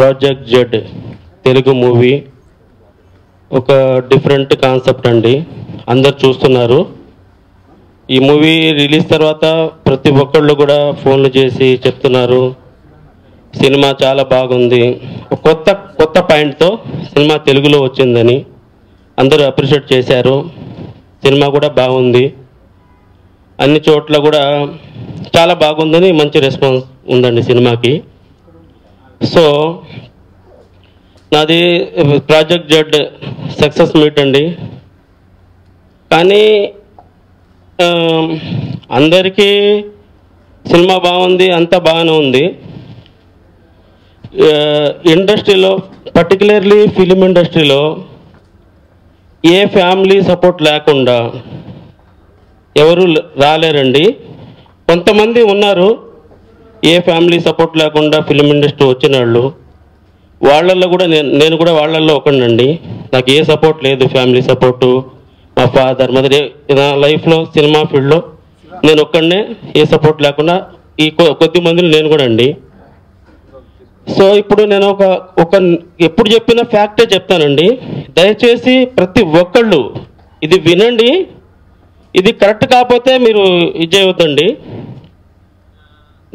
Project Z Telugu movie ఒక different concept అండి. అందరు చూస్తున్నారు. ఈ మూవీ రిలీజ్ తర్వాత ప్రతి ఒక్కళ్ళు కూడా ఫోన్లు చేసి చెప్తున్నారు. సినిమా చాలా బాగుంది. కొత్త కొత్త పాయింట్తో సినిమా తెలుగులో వచ్చిందని అందరూ అప్రిషియేట్ చేశారు. సినిమా కూడా బాగుంది. అన్ని చోట్ల కూడా చాలా బాగుందని మంచి రెస్పాన్స్ ఉందండి సినిమాకి. సో నాది ప్రాజెక్ట్ జెడ్ సక్సెస్ మీట్ అండి. కానీ అందరికీ సినిమా బాగుంది అంతా బాగానే ఉంది. ఇండస్ట్రీలో పర్టికులర్లీ ఫిలిం ఇండస్ట్రీలో ఏ ఫ్యామిలీ సపోర్ట్ లేకుండా ఎవరు రాలేరండి. కొంతమంది ఉన్నారు ఏ ఫ్యామిలీ సపోర్ట్ లేకుండా ఫిలిం ఇండస్ట్రీ వచ్చిన వాళ్ళు వాళ్ళల్లో కూడా నేను నేను కూడా వాళ్ళల్లో ఒకనండి నాకు ఏ సపోర్ట్ లేదు ఫ్యామిలీ సపోర్టు. మా ఫాదర్ మదర్ నా లైఫ్లో సినిమా ఫీల్డ్లో నేను ఒక్కడనే ఏ సపోర్ట్ లేకుండా ఈ కొద్ది మందిని నేను కూడా అండి. సో ఇప్పుడు నేను ఒక ఒక ఎప్పుడు చెప్పిన ఫ్యాక్టే చెప్తానండి. దయచేసి ప్రతి ఒక్కళ్ళు ఇది వినండి. ఇది కరెక్ట్ కాకపోతే మీరు ఇది చేయవద్దండి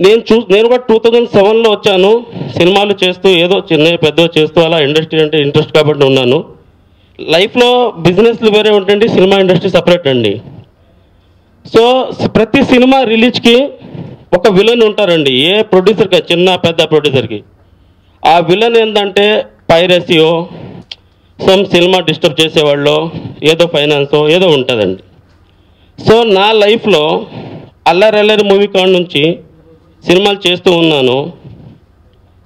నేను చూ నేను కూడా టూ థౌజండ్ సెవెన్లో వచ్చాను. సినిమాలు చేస్తూ ఏదో చిన్న పెద్ద చేస్తూ అలా ఇండస్ట్రీ అంటే ఇంట్రెస్ట్ కాబట్టి ఉన్నాను. లైఫ్లో బిజినెస్లు వేరే ఉంటాయండి సినిమా ఇండస్ట్రీ సపరేట్ అండి. సో ప్రతి సినిమా రిలీజ్కి ఒక విలన్ ఉంటారండి. ఏ ప్రొడ్యూసర్కి చిన్న పెద్ద ప్రొడ్యూసర్కి ఆ విలన్ ఏంటంటే పైరసీయో సమ్ సినిమా డిస్టర్బ్ చేసేవాళ్ళు ఏదో ఫైనాన్సో ఏదో ఉంటుందండి. సో నా లైఫ్లో అల్లరల్లరి మూవీ కాడ నుంచి సినిమాలు చేస్తూ ఉన్నాను.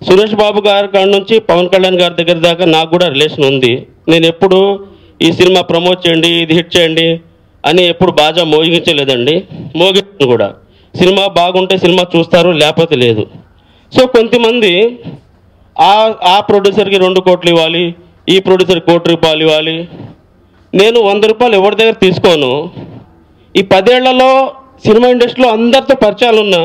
సురేష్ బాబు గారి కాడ నుంచి పవన్ కళ్యాణ్ గారి దగ్గర దాకా నాకు కూడా రిలేషన్ ఉంది. నేను ఎప్పుడు ఈ సినిమా ప్రమోట్ చేయండి ఇది హిట్ చేయండి అని ఎప్పుడు బాగా మోగించలేదండి మోగించను కూడా. సినిమా బాగుంటే సినిమా చూస్తారు లేకపోతే లేదు. సో కొంతమంది ఆ ఆ ప్రొడ్యూసర్కి రెండు కోట్లు ఇవ్వాలి ఈ ప్రొడ్యూసర్ కోటి రూపాయలు ఇవ్వాలి. నేను వంద రూపాయలు ఎవరి దగ్గర తీసుకోను. ఈ పదేళ్ళలో సినిమా ఇండస్ట్రీలో అందరితో పరిచయాలు ఉన్నా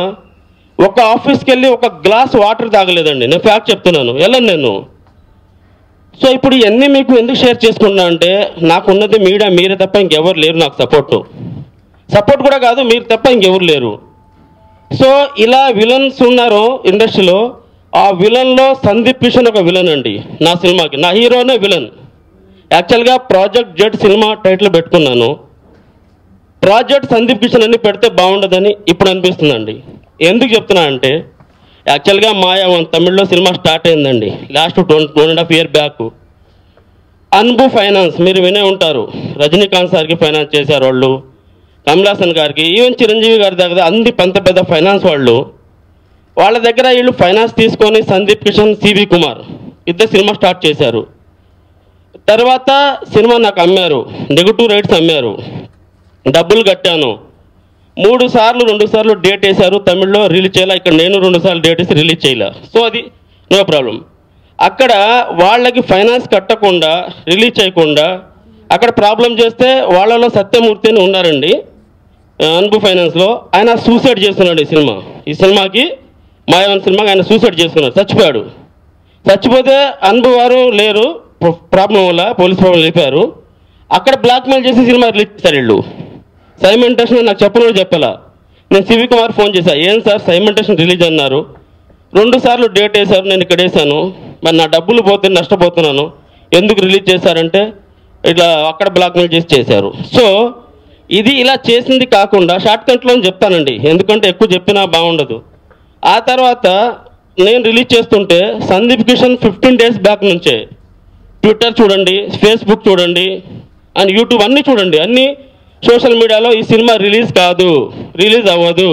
ఒక ఆఫీస్కి వెళ్ళి ఒక గ్లాస్ వాటర్ తాగలేదండి. నేను ఫ్యాక్ట్ చెప్తున్నాను. వెళ్ళను నేను. సో ఇప్పుడు ఇవన్నీ మీకు ఎందుకు షేర్ చేసుకుంటున్నా అంటే నాకున్నది మీడియా మీరే తప్ప ఇంకెవరు లేరు నాకు సపోర్టు. సపోర్ట్ కూడా కాదు మీరు తప్ప ఇంకెవరు లేరు. సో ఇలా విలన్స్ ఉన్నారు ఇండస్ట్రీలో. ఆ విలన్లో సందీప్ కిషన్ ఒక విలన్ అండి నా సినిమాకి. నా హీరోనే విలన్. యాక్చువల్గా ప్రాజెక్ట్ జెడ్ సినిమా టైటిల్ పెట్టుకున్నాను. ప్రాజెక్ట్ సందీప్ కిషన్ అని పెడితే బాగుండదని ఇప్పుడు అనిపిస్తుందండి. ఎందుకు చెప్తున్నా అంటే యాక్చువల్గా మాయా వన్ తమిళ్ళో సినిమా స్టార్ట్ అయిందండి. Last two two and half year back. Anbu finance మీరు వినే ఉంటారు. రజనీకాంత్ సార్కి ఫైనాన్స్ చేశారు వాళ్ళు. కమలాసన్ గారికి ఈవెన్ చిరంజీవి గారి దగ్గర అన్ని పెద్ద పెద్ద ఫైనాన్స్ వాళ్ళు. వాళ్ళ దగ్గర వీళ్ళు ఫైనాన్స్ తీసుకొని సందీప్ కిషన్ సివి కుమార్ ఇద్దరు సినిమా స్టార్ట్ చేశారు. తర్వాత సినిమా నాకు అమ్మారు. నెగిటివ్ రైట్స్ అమ్మారు. డబ్బులు కట్టాను. మూడు సార్లు రెండు సార్లు డేట్ వేశారు. తమిళ్ళో రిలీజ్ చేయాలి? ఇక్కడ నేను రెండు సార్లు డేట్ వేసి రిలీజ్ చేయాల. సో అది నో ప్రాబ్లం అక్కడ వాళ్ళకి ఫైనాన్స్ కట్టకుండా రిలీజ్ చేయకుండా అక్కడ ప్రాబ్లం చేస్తే వాళ్ళలో సత్యమూర్తి అని ఉన్నారండి. అన్బు ఫైనాన్స్లో ఆయన సూసైడ్ చేస్తున్నాడు ఈ సినిమా. ఈ సినిమాకి మాయావన్ సినిమాకి ఆయన సూసైడ్ చేసుకున్నాడు చచ్చిపోయాడు. చచ్చిపోతే అన్బు వారు లేరు. ప్రాబ్లం వల్ల పోలీస్ ప్రాబ్లం లేపారు. అక్కడ బ్లాక్మెయిల్ చేసి సినిమా రిలీజ్ చేశారు వీళ్ళు. సైమెంటేషన్ నాకు చెప్పను చెప్పాలా? నేను సివి కుమార్ ఫోన్ చేశాను ఏం సార్? సైమెంటేషన్ రిలీజ్ అన్నారు. రెండు సార్లు డేట్ వేశారు నేను ఇక్కడ వేసాను మరి నా డబ్బులు పోతే నష్టపోతున్నాను. ఎందుకు రిలీజ్ చేశారంటే ఇట్లా అక్కడ బ్లాక్మెయిల్ చేసి చేశారు. సో ఇది ఇలా చేసింది కాకుండా షార్ట్ కట్లో చెప్తానండి. ఎందుకంటే ఎక్కువ చెప్పినా బాగుండదు. ఆ తర్వాత నేను రిలీజ్ చేస్తుంటే Sundeep Kishan fifteen days back నుంచే ట్విట్టర్ చూడండి ఫేస్బుక్ చూడండి అండ్ యూట్యూబ్ అన్నీ చూడండి. అన్నీ సోషల్ మీడియాలో ఈ సినిమా రిలీజ్ కాదు రిలీజ్ అవ్వదు.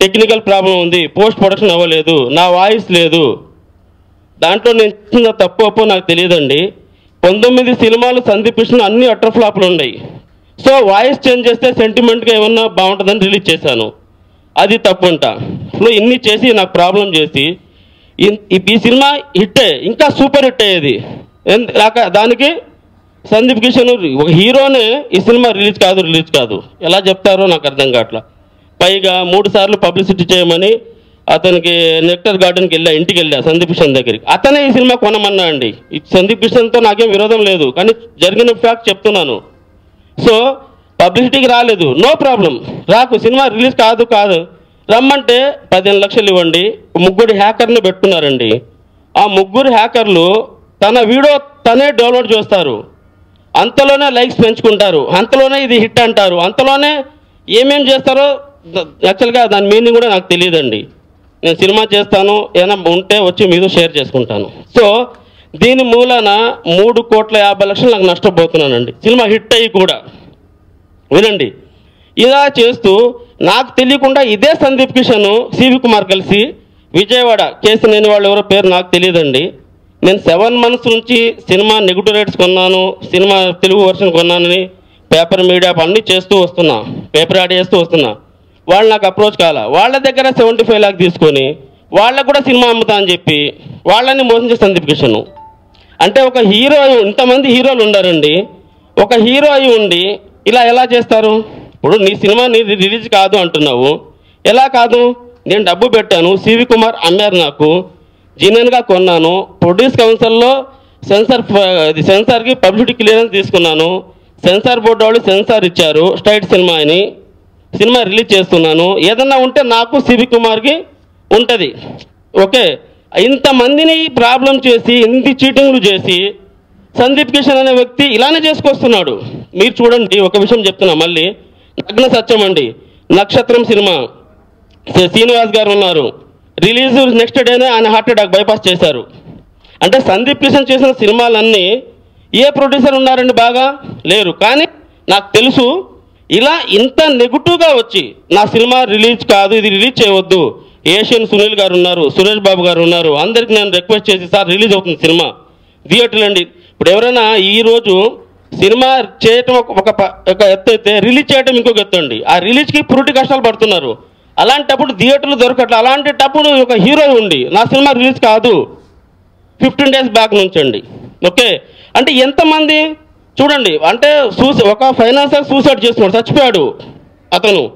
టెక్నికల్ ప్రాబ్లం ఉంది పోస్ట్ ప్రొడక్షన్ అవ్వలేదు నా వాయిస్ లేదు. దాంట్లో నేను తప్పు అప్పు నాకు తెలియదండి. పంతొమ్మిది సినిమాలు సందీప్ అన్ని అట్టర్ ఫ్లాప్లు ఉన్నాయి. సో వాయిస్ చేంజ్ చేస్తే సెంటిమెంట్గా ఏమన్నా బాగుంటుందని రిలీజ్ చేశాను. అది తప్పు అంట సో ఇన్ని చేసి నాకు ప్రాబ్లం చేసి ఈ సినిమా హిట్టే ఇంకా సూపర్ హిట్ అయ్యేది. దానికి సందీప్ కిషన్ ఒక హీరోనే ఈ సినిమా రిలీజ్ కాదు రిలీజ్ కాదు. ఎలా చెప్తారో నాకు అర్థం కావట్లా. పైగా మూడు సార్లు పబ్లిసిటీ చేయమని అతనికి నెక్టర్ గార్డెన్కి వెళ్ళా ఇంటికి వెళ్ళా సందీప్ కిషన్ దగ్గరికి. అతనే ఈ సినిమా కొనమన్నా అండి. సందీప్ కిషన్తో నాకేం విరోధం లేదు కానీ జరిగిన ఫ్యాక్ట్ చెప్తున్నాను. సో పబ్లిసిటీకి రాలేదు. No problem. రాకు సినిమా రిలీజ్ కాదు కాదు. రమ్మంటే పదిహేను లక్షలు ఇవ్వండి. ముగ్గురు హ్యాకర్ని పెట్టుకున్నారండి. ఆ ముగ్గురు హ్యాకర్లు తన వీడియో తనే డౌన్లోడ్ చేస్తారు. అంతలోనే లైక్స్ పెంచుకుంటారు. అంతలోనే ఇది హిట్ అంటారు. అంతలోనే ఏమేం చేస్తారో యాక్చువల్గా దాని మీనింగ్ కూడా నాకు తెలియదండి. నేను సినిమా చేస్తాను ఏమైనా ఉంటే వచ్చి మీతో షేర్ చేసుకుంటాను. సో దీని మూలన మూడు కోట్ల యాభై లక్షలు నాకు నష్టపోతున్నానండి. సినిమా హిట్ అయ్యి కూడా. వినండి. ఇలా చేస్తూ నాకు తెలియకుండా ఇదే సందీప్ కిషన్ సివి కుమార్ కలిసి విజయవాడ కేసు లేని వాళ్ళు ఎవరో పేరు నాకు తెలియదండి. నేను సెవెన్ మంత్స్ నుంచి సినిమా నెగిటివ్ రేట్స్ కొన్నాను సినిమా తెలుగు వర్షన్ కొన్నానని పేపర్ మీడియా అన్నీ చేస్తూ వస్తున్నా పేపర్ యాడ్ చేస్తూ వస్తున్నా. వాళ్ళు నాకు అప్రోచ్ కాల. వాళ్ళ దగ్గర సెవెంటీ ఫైవ్ లాక్ తీసుకొని వాళ్ళకు కూడా సినిమా అమ్ముతా అని చెప్పి వాళ్ళని మోసం చేసి సందీప్ అంటే ఒక హీరో అయి- ఇంతమంది హీరోలు ఉండారండి. ఒక హీరో అయి ఉండి ఇలా ఎలా చేస్తారు? ఇప్పుడు నీ సినిమా నీ రిలీజ్ కాదు అంటున్నావు. ఎలా కాదు? నేను డబ్బు పెట్టాను. సివి కుమార్ అమ్మారు నాకు. జీనియన్గా కొన్నాను. ప్రొడ్యూస్ కౌన్సిల్లో సెన్సార్ ఇది సెన్సార్కి పబ్లిసిటీ క్లియరెన్స్ తీసుకున్నాను. సెన్సార్ బోర్డు వాళ్ళు సెన్సార్ ఇచ్చారు స్ట్రైట్ సినిమా అని. సినిమా రిలీజ్ చేస్తున్నాను. ఏదన్నా ఉంటే నాకు సివి కుమార్కి ఉంటుంది. ఓకే. ఇంతమందిని ప్రాబ్లం చేసి ఇంటి చీటింగ్లు చేసి సందీప్ కిషన్ అనే వ్యక్తి ఇలానే చేసుకొస్తున్నాడు. మీరు చూడండి ఒక విషయం చెప్తున్నా మళ్ళీ. నగ్న సత్యం అండి. నక్షత్రం సినిమా. శ్రీ- శ్రీనివాస్ గారు ఉన్నారు. రిలీజ్ నెక్స్ట్ డేనే ఆయన హార్ట్ అటాక్ బైపాస్ చేశారు. అంటే సందీప్ కిషన్ చేసిన సినిమాలన్నీ ఏ ప్రొడ్యూసర్ ఉన్నారండి బాగా? లేరు. కానీ నాకు తెలుసు ఇలా ఇంత నెగిటివ్గా వచ్చి నా సినిమా రిలీజ్ కాదు ఇది రిలీజ్ చేయవద్దు. ఏషియన్ సునీల్ గారు ఉన్నారు సురేష్ బాబు గారు ఉన్నారు. అందరికి నేను రిక్వెస్ట్ చేసి సార్ రిలీజ్ అవుతుంది సినిమా. థియేటర్లు అండి ఇప్పుడు ఎవరైనా ఈరోజు సినిమా చేయటం ఒక ఒక ఒక ఎత్తు అయితే రిలీజ్ చేయటం ఇంకొక ఎత్తు అండి. ఆ రిలీజ్కి పురుటి కష్టాలు పడుతున్నారు. అలాంటప్పుడు థియేటర్లు దొరకట్లేదు అలాంటప్పుడు ఒక హీరో ఉండి నా సినిమా రిలీజ్ కాదు. ఫిఫ్టీన్ డేస్ బ్యాక్ నుంచి ఓకే? అంటే ఎంతమంది చూడండి అంటే సూసై ఒక ఫైనాన్సర్ సూసైడ్ చేసుకున్నాడు చచ్చిపోయాడు అతను.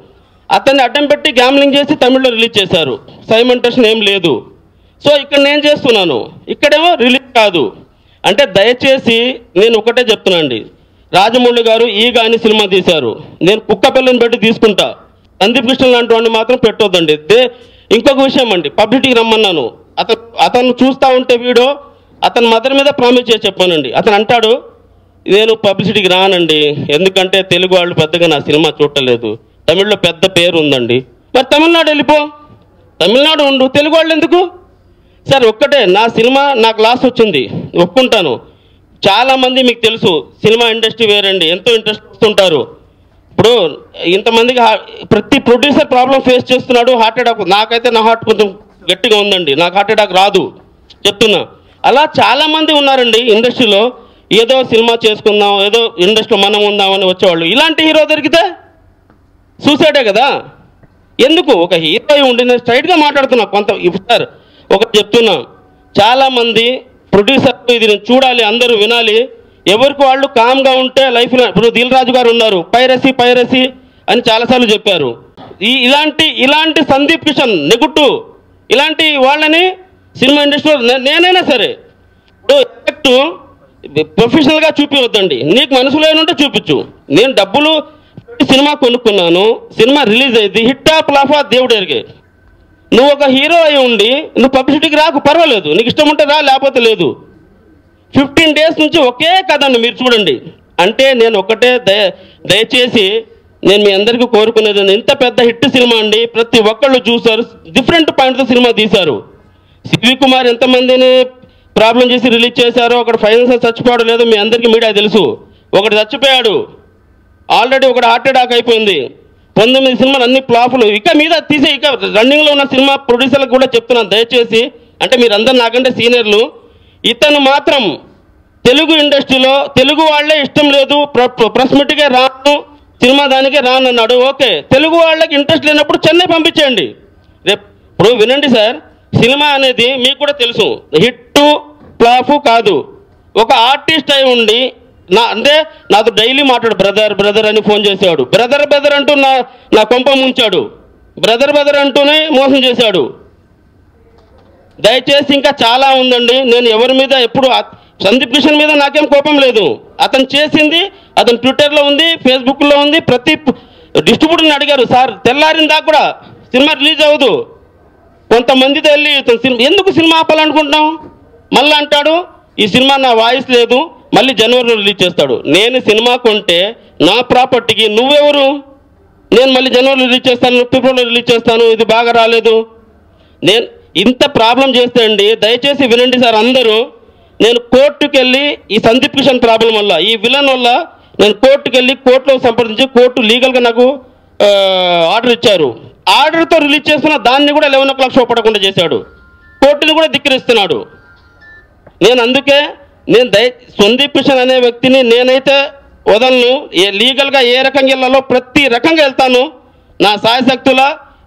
అతన్ని అడ్డం పెట్టి గ్యామ్లింగ్ చేసి తమిళ్ళో రిలీజ్ చేశారు. సైమెంటేషన్ ఏం లేదు. సో ఇక్కడ నేను చేస్తున్నాను. ఇక్కడేమో రిలీజ్ కాదు. అంటే దయచేసి నేను ఒకటే చెప్తున్నానండి. రాజమౌళి గారు ఈ గాని సినిమా తీశారు. నేను కుక్క పిల్లని పెట్టి తీసుకుంటా. సందీప్ కృష్ణ లాంటి వాడిని మాత్రం పెట్టొద్దండి. దే ఇంకొక విషయం అండి పబ్లిసిటీకి రమ్మన్నాను. అతను అతను చూస్తూ ఉంటే వీడో అతని మదర్ మీద ప్రామిస్ చేసి చెప్పానండి. అతను అంటాడు నేను పబ్లిసిటీకి రానండి. ఎందుకంటే తెలుగు వాళ్ళు పెద్దగా నా సినిమా చూడలేదు తమిళ్ళో పెద్ద పేరు ఉందండి. మరి తమిళనాడు వెళ్ళిపో. తమిళనాడు ఉండు. తెలుగు వాళ్ళు ఎందుకు? సార్ ఒక్కటే. నా సినిమా నాకు లాస్ వచ్చింది. ఒప్పుకుంటాను. చాలామంది మీకు తెలుసు సినిమా ఇండస్ట్రీ వేరండి. ఎంతో ఇంట్రెస్ట్ ఉంటారు. ఇప్పుడు ఇంతమందికి ప్రతి ప్రొడ్యూసర్ ప్రాబ్లం ఫేస్ చేస్తున్నాడు హార్ట్ అటాక్ నాకైతే నా హార్ట్ కొంచెం గట్టిగా ఉందండి. నాకు హార్ట్ అటాక్ రాదు. చెప్తున్నా. అలా చాలామంది ఉన్నారండి ఇండస్ట్రీలో. ఏదో సినిమా చేసుకుందాం ఏదో ఇండస్ట్రీలో మనం ఉందామని వచ్చేవాళ్ళు. ఇలాంటి హీరో దొరికితే సూసైడే కదా? ఎందుకు? ఒక హీరో అయి ఉండి నేను స్ట్రైట్గా మాట్లాడుతున్నా. కొంత సార్ ఒకటి చెప్తున్నా. చాలామంది ప్రొడ్యూసర్లు ఇది చూడాలి అందరూ వినాలి. ఎవరికి వాళ్ళు కామ్గా ఉంటే లైఫ్లో ఇప్పుడు దిల్ రాజు గారు ఉన్నారు పైరసీ పైరసీ అని చాలాసార్లు చెప్పారు. ఈ ఇలాంటి ఇలాంటి సందీప్ కిషన్ నెగుట్టు ఇలాంటి వాళ్ళని సినిమా ఇండస్ట్రీలో నేనైనా సరే ఇప్పుడు ఎఫెక్ట్ ప్రొఫెషనల్గా చూపించొద్దండి నీకు మనసులో ఉంటే చూపించు. నేను డబ్బులు సినిమా కొనుక్కున్నాను సినిమా రిలీజ్ అయింది హిట్టా ప్లాఫా దేవుడు ఎరిగే. నువ్వు ఒక హీరో అయి ఉండి నువ్వు పబ్లిసిటీకి రాకు పర్వాలేదు. నీకు ఇష్టం ఉంటే రా లేకపోతే లేదు. ఫిఫ్టీన్ డేస్ నుంచి ఒకే కథ అండి మీరు చూడండి. అంటే నేను ఒకటే దయ దయచేసి నేను మీ అందరికీ కోరుకునేది ఇంత పెద్ద హిట్ సినిమా అండి. ప్రతి ఒక్కళ్ళు చూశారు. డిఫరెంట్ పాయింట్తో సినిమా తీశారు. సివి కుమార్ ఎంతమందిని ప్రాబ్లం చేసి రిలీజ్ చేశారో ఒకటి ఫైనాన్స్ చచ్చిపోవడం లేదో మీ అందరికీ మీడియా తెలుసు. ఒకటి చచ్చిపోయాడు. ఆల్రెడీ ఒకటి హార్ట్ అటాక్ అయిపోయింది. పంతొమ్మిది సినిమాలు అన్ని ఫ్లాపులు. ఇక మీద తీసే ఇక రన్నింగ్లో ఉన్న సినిమా ప్రొడ్యూసర్లకు కూడా చెప్తున్నాను. దయచేసి అంటే మీరందరూ నాకంటే సీనియర్లు ఇతను మాత్రం తెలుగు ఇండస్ట్రీలో తెలుగు వాళ్ళే ఇష్టం లేదు. ప్ర- ప్రెస్ మీట్కే రాను సినిమా దానికే రాను అన్నాడు ఓకే తెలుగు వాళ్ళకి ఇంట్రెస్ట్ లేనప్పుడు చెన్నై పంపించండి రేపు ఇప్పుడు వినండి సార్ సినిమా అనేది మీకు కూడా తెలుసు. హిట్ ఫ్లాఫ్ కాదు. ఒక ఆర్టిస్ట్ అయి ఉండి నా అంటే నాతో డైలీ మాట్లాడు. బ్రదర్ బ్రదర్ అని ఫోన్ చేశాడు బ్రదర్ బ్రదర్ అంటూ నా నా కొంప ముంచాడు. బ్రదర్ బ్రదర్ అంటూనే మోసం చేశాడు. దయచేసి ఇంకా చాలా ఉందండి. నేను ఎవరి మీద ఎప్పుడు సందీప్ కిషన్ మీద నాకేం కోపం లేదు. అతను చేసింది అతను ట్విట్టర్లో ఉంది ఫేస్బుక్లో ఉంది ప్రతి డిస్ట్రిబ్యూటర్ని అడిగారు సార్ తెల్లారిన దాకా కూడా సినిమా రిలీజ్ అవ్వదు. కొంతమందితో వెళ్ళి ఇతను సినిమా ఎందుకు సినిమా ఆపాలనుకుంటున్నాం మళ్ళీ అంటాడు ఈ సినిమా నా వాయిస్ లేదు మళ్ళీ జనవరిలో రిలీజ్ చేస్తాడు. నేను సినిమా కొంటే నా ప్రాపర్టీకి నువ్వెవరు? నేను మళ్ళీ జనవరిలో రిలీజ్ చేస్తాను ఫిబ్రవరిలో రిలీజ్ చేస్తాను ఇది బాగా రాలేదు. నేను ఇంత ప్రాబ్లం చేస్తే అండి దయచేసి వినండి సార్ అందరూ. నేను కోర్టుకు వెళ్ళి ఈ సందీప్ కిషన్ ప్రాబ్లం వల్ల ఈ విలన్ వల్ల నేను కోర్టుకు వెళ్ళి కోర్టులో సంప్రదించి కోర్టు లీగల్గా నాకు ఆర్డర్ ఇచ్చారు. ఆర్డర్తో రిలీజ్ చేస్తున్న దాన్ని కూడా లెవెన్ ఓ క్లాక్ షో పడకుండా చేశాడు. కోర్టుని కూడా ధిక్కరిస్తున్నాడు. నేను అందుకే నేను దయ సందీప్ కిషన్ అనే వ్యక్తిని నేనైతే వదలను. ఏ లీగల్గా ఏ రకంగా వెళ్ళాలో ప్రతి రకంగా వెళ్తాను. నా సాయశక్తుల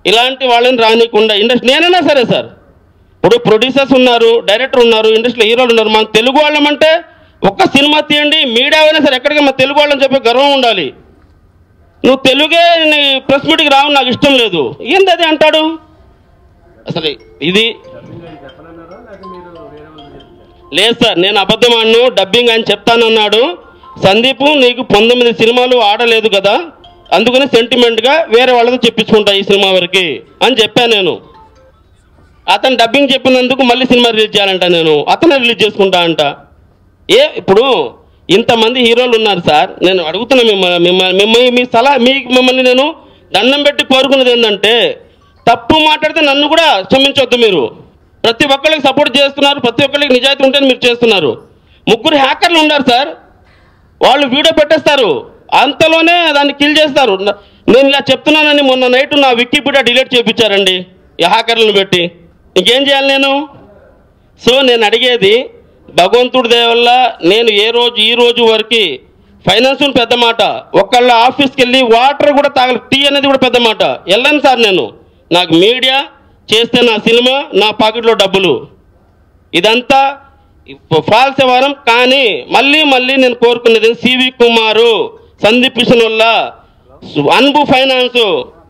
ఇలాంటి వాళ్ళని రానికుండా ఇండస్ట్రీ నేనైనా సరే సార్ ఇప్పుడు ప్రొడ్యూసర్స్ ఉన్నారు డైరెక్టర్ ఉన్నారు ఇండస్ట్రీలో హీరోలు ఉన్నారు మన తెలుగు వాళ్ళమంటే ఒక్క సినిమా తీయండి మీడియా అయినా సరే ఎక్కడికి మన తెలుగు వాళ్ళని చెప్పి గర్వం ఉండాలి. నువ్వు తెలుగే ప్రెస్ మీట్కి రావు నాకు ఇష్టం లేదు. ఏంది అది అంటాడు? అసలు ఇది లేదు సార్ నేను అబద్ధం ఆడను డబ్బింగ్ అని చెప్తానన్నాడు. సందీప్ నీకు పంతొమ్మిది సినిమాలు ఆడలేదు కదా అందుకని సెంటిమెంట్గా వేరే వాళ్ళతో చెప్పించుకుంటా ఈ సినిమా వరకు అని చెప్పాను నేను. అతను డబ్బింగ్ చెప్పినందుకు మళ్ళీ సినిమా రిలీజ్ చేయాలంట నేను. అతనే రిలీజ్ చేసుకుంటా అంట. ఏ ఇప్పుడు ఇంతమంది హీరోలు ఉన్నారు సార్. నేను అడుగుతున్నా మిమ్మల్ని మిమ్మల్ని మిమ్మల్ని మీ సలహా మీ మిమ్మల్ని నేను దండం పెట్టి కోరుకున్నది ఏంటంటే తప్పు మాట్లాడితే నన్ను కూడా క్షమించవద్దు మీరు. ప్రతి ఒక్కరికి సపోర్ట్ చేస్తున్నారు ప్రతి ఒక్కరికి నిజాయితీ ఉంటే మీరు చేస్తున్నారు. ముగ్గురు హ్యాకర్లు ఉన్నారు సార్. వాళ్ళు వీడియో పెట్టేస్తారు. అంతలోనే దాన్ని కిల్ చేస్తారు. నేను ఇలా చెప్తున్నానని మొన్న నైట్ నా వికీపీడియా డిలీట్ చేయించారండి ఈ హ్యాకర్లను పెట్టి. ఇంకేం చేయాలి నేను? సో నేను అడిగేది భగవంతుడి దయ వల్ల నేను ఏ రోజు ఈ రోజు వరకు ఫైనాన్స్ పెద్ద మాట ఒకళ్ళ ఆఫీస్కి వెళ్ళి వాటర్ కూడా తాగలి టీ అనేది కూడా పెద్ద మాట. వెళ్ళను సార్ నేను. నాకు మీడియా చేస్తే నా సినిమా నా పాకెట్లో డబ్బులు. ఇదంతా ఫాల్స్ వ్యవహారం కానీ మళ్ళీ మళ్ళీ నేను కోరుకునేది సివి కుమారు. సందీప్ వల్ల అన్బు ఫైనాన్స్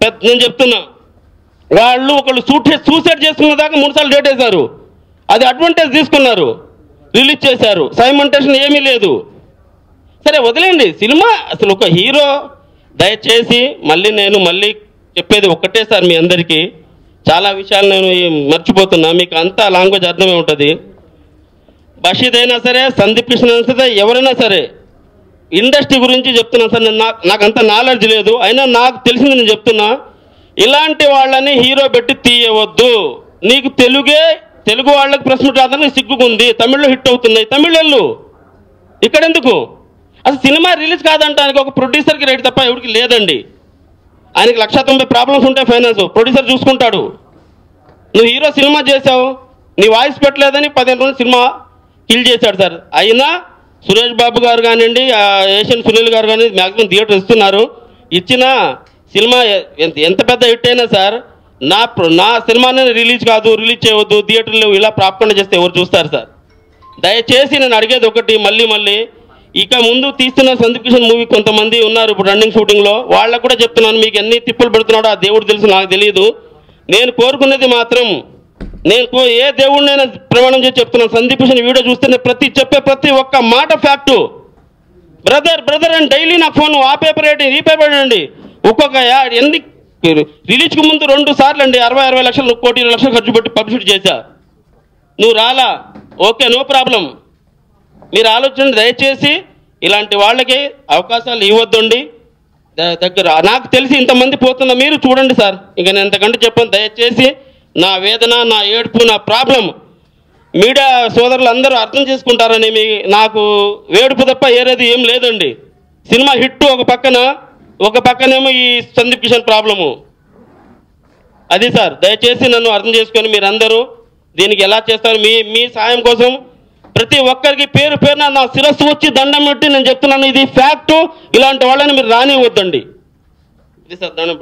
పెద్ద నేను చెప్తున్నా. వాళ్ళు ఒకళ్ళు సూట్ సూసైడ్ చేసుకున్న దాకా మూడుసార్లు డేట్ వేశారు. అది అడ్వాంటేజ్ తీసుకున్నారు. రిలీజ్ చేశారు. సైమంటేషన్ ఏమీ లేదు. సరే వదిలేండి సినిమా అసలు ఒక హీరో దయచేసి మళ్ళీ నేను మళ్ళీ చెప్పేది ఒక్కటే సార్ మీ అందరికీ. చాలా విషయాలు నేను మర్చిపోతున్నా. మీకు అంతా లాంగ్వేజ్ అర్థమే ఉంటుంది. బషీద్ అయినా సరే సందీప్ కృష్ణ అయినా సరే ఎవరైనా సరే ఇండస్ట్రీ గురించి చెప్తున్నా సార్ నేను నాకు నాకు అంత నాలెడ్జ్ లేదు. అయినా నాకు తెలిసింది నేను చెప్తున్నా ఇలాంటి వాళ్ళని హీరో పెట్టి తీయవద్దు. నీకు తెలుగే తెలుగు వాళ్ళకి ప్రశ్న రాదని సిగ్గుకుంది తమిళ్ళో హిట్ అవుతున్నాయి. తమిళళ్ళు. ఇక్కడెందుకు? ఇక్కడ ఎందుకు అసలు సినిమా రిలీజ్ కాదంటానికి ఒక ప్రొడ్యూసర్కి రేటు తప్ప ఎవరికి లేదండి. ఆయనకి లక్ష తొంభై ప్రాబ్లమ్స్ ఉంటాయి ఫైనాన్స్. ప్రొడ్యూసర్ చూసుకుంటాడు. నువ్వు హీరో సినిమా చేసావు నీ వాయిస్ పెట్టలేదని పదిహేను రోజులు సినిమా కిల్ చేశాడు సార్. అయినా సురేష్ బాబు గారు కానివ్వండి ఏషియన్ సునీల్ గారు కానీ మ్యాక్సిమం థియేటర్ ఇస్తున్నారు. ఇచ్చిన సినిమా ఎంత ఎంత పెద్ద హిట్ అయినా సార్ నా నా సినిమానే రిలీజ్ కాదు రిలీజ్ చేయవద్దు థియేటర్లు ఇలా ప్రాపకుండా చేస్తే ఎవరు చూస్తారు సార్? దయచేసి నేను అడిగేది ఒకటి మళ్ళీ మళ్ళీ. ఇక ముందు తీస్తున్న సందీప్ కిషన్ మూవీ కొంతమంది ఉన్నారు ఇప్పుడు రన్నింగ్ షూటింగ్లో. వాళ్ళకు కూడా చెప్తున్నాను మీకు ఎన్ని తిప్పులు పెడుతున్నాడో ఆ దేవుడు తెలుసు నాకు తెలియదు నేను కోరుకునేది మాత్రం నేను ఏ దేవుడినైనా ప్రమాణం చేసి చెప్తున్నాను. సందీప్ వీడియో చూస్తే ప్రతి చెప్పే ప్రతి ఒక్క మాట ఫ్యాక్టు బ్రదర్ బ్రదర్ అని డైలీ నా ఫోన్ ఆ పేపర్ ఏంటి? ఈ పేపర్ అండి ఒక్కొక్క ఎన్ని రిలీజ్కి ముందు రెండు సార్లు అండి. అరవై అరవై లక్షలు కోటి ఇరవై లక్షలు ఖర్చు పెట్టి పబ్లిసిటీ చేశా. నువ్వు రాలా? ఓకే నో ప్రాబ్లం మీరు ఆలోచన దయచేసి ఇలాంటి వాళ్ళకి అవకాశాలు ఇవ్వద్దండి. దగ్గర నాకు తెలిసి ఇంతమంది పోతున్న మీరు చూడండి సార్. ఇంకా నేను ఎంతకంటే చెప్పాను దయచేసి నా వేదన నా ఏడుపు నా ప్రాబ్లం మీడియా సోదరులు అందరూ అర్థం చేసుకుంటారని మీ నాకు వేడుపు తప్ప ఏరేది ఏం లేదండి. సినిమా హిట్ ఒక పక్కన ఒక పక్కనేమో ఈ సందీప్ కిషన్ ప్రాబ్లము. అది సార్ దయచేసి నన్ను అర్థం చేసుకొని మీరందరూ దీనికి ఎలా చేస్తారు మీ మీ సాయం కోసం ప్రతి ఒక్కరికి పేరు పేరున నా శిరస్సు వచ్చి దండం పెట్టి నేను చెప్తున్నాను ఇది ఫ్యాక్టు. ఇలాంటి వాళ్ళని మీరు రానివ్వద్దండి. ఇది సార్ దండం